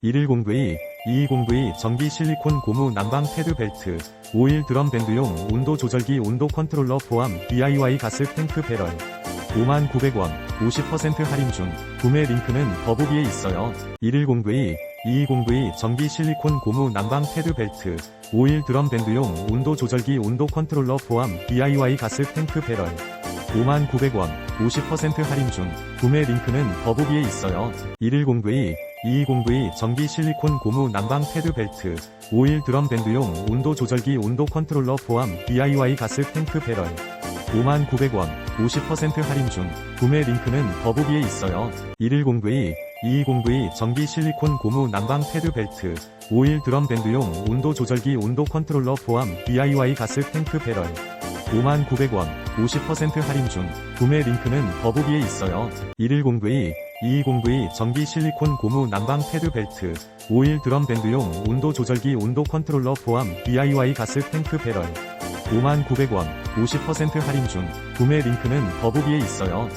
1102, 2202 전기 실리콘 고무 난방 패드 벨트, 오일 드럼 밴드용 온도 조절기 온도 컨트롤러 포함 DIY 가스 탱크 배럴. 59,900원, 50% 할인 중, 구매 링크는 더보기에 있어요. 1102, 2202 전기 실리콘 고무 난방 패드 벨트, 오일 드럼 밴드용 온도 조절기 온도 컨트롤러 포함 DIY 가스 탱크 배럴. 59,900원, 50% 할인 중, 구매 링크는 더보기에 있어요. 1102, 2202 전기 실리콘 고무 난방 패드 벨트, 오일 드럼 밴드용 온도 조절기 온도 컨트롤러 포함 DIY 가스 탱크 배럴. 59,900원, 50% 할인 중, 구매 링크는 더보기에 있어요. 1102, 2202 전기 실리콘 고무 난방 패드 벨트, 오일 드럼 밴드용 온도 조절기 온도 컨트롤러 포함 DIY 가스 탱크 배럴. 59,900원, 50% 할인 중, 구매 링크는 더보기에 있어요. 1102, 2202 전기 실리콘 고무 난방 패드 벨트, 오일 드럼 밴드용 온도 조절기 온도 컨트롤러 포함 DIY 가스 탱크 배럴. 59,900원, 50% 할인 중, 구매 링크는 더보기에 있어요.